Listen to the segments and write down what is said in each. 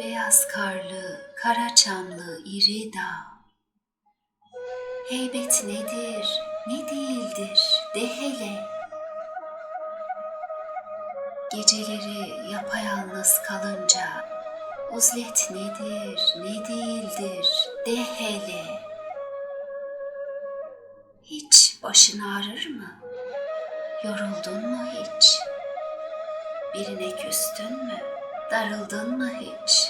Beyaz karlı, kara çamlı iri dağ. Heybet nedir, ne değildir de hele. Geceleri yapayalnız kalınca uzlet nedir, ne değildir de hele. Hiç başın ağrır mı? Yoruldun mu hiç? Birine küstün mü? Darıldın mı hiç?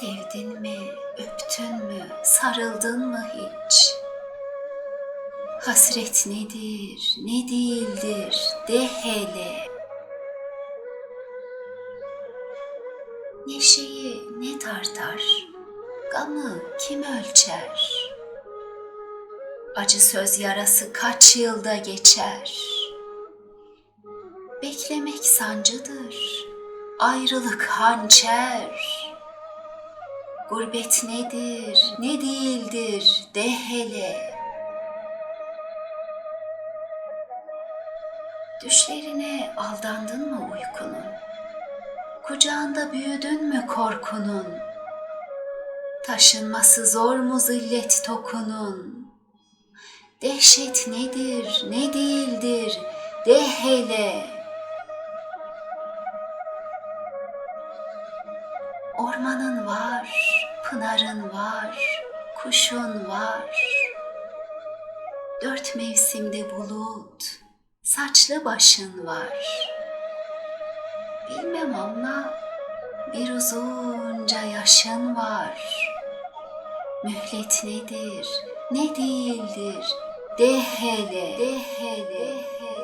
Sevdin mi? Öptün mü? Sarıldın mı hiç? Hasret nedir? Ne değildir? De hele. Neşeyi ne tartar? Gamı kim ölçer? Acı söz yarası kaç yılda geçer? Beklemek sancıdır, ayrılık hançer. Gurbet nedir, ne değildir de hele. Düşlerine aldandın mı uykunun? Kucağında büyüdün mü korkunun? Taşınması zor mu zillet tokunun? Dehşet nedir, ne değildir de hele. Ormanın var, pınarın var, kuşun var. Dört mevsimde bulut, saçlı başın var. Bilmem ama bir uzunca yaşın var. Mühlet nedir, ne değildir, de hele, de hele, de hele.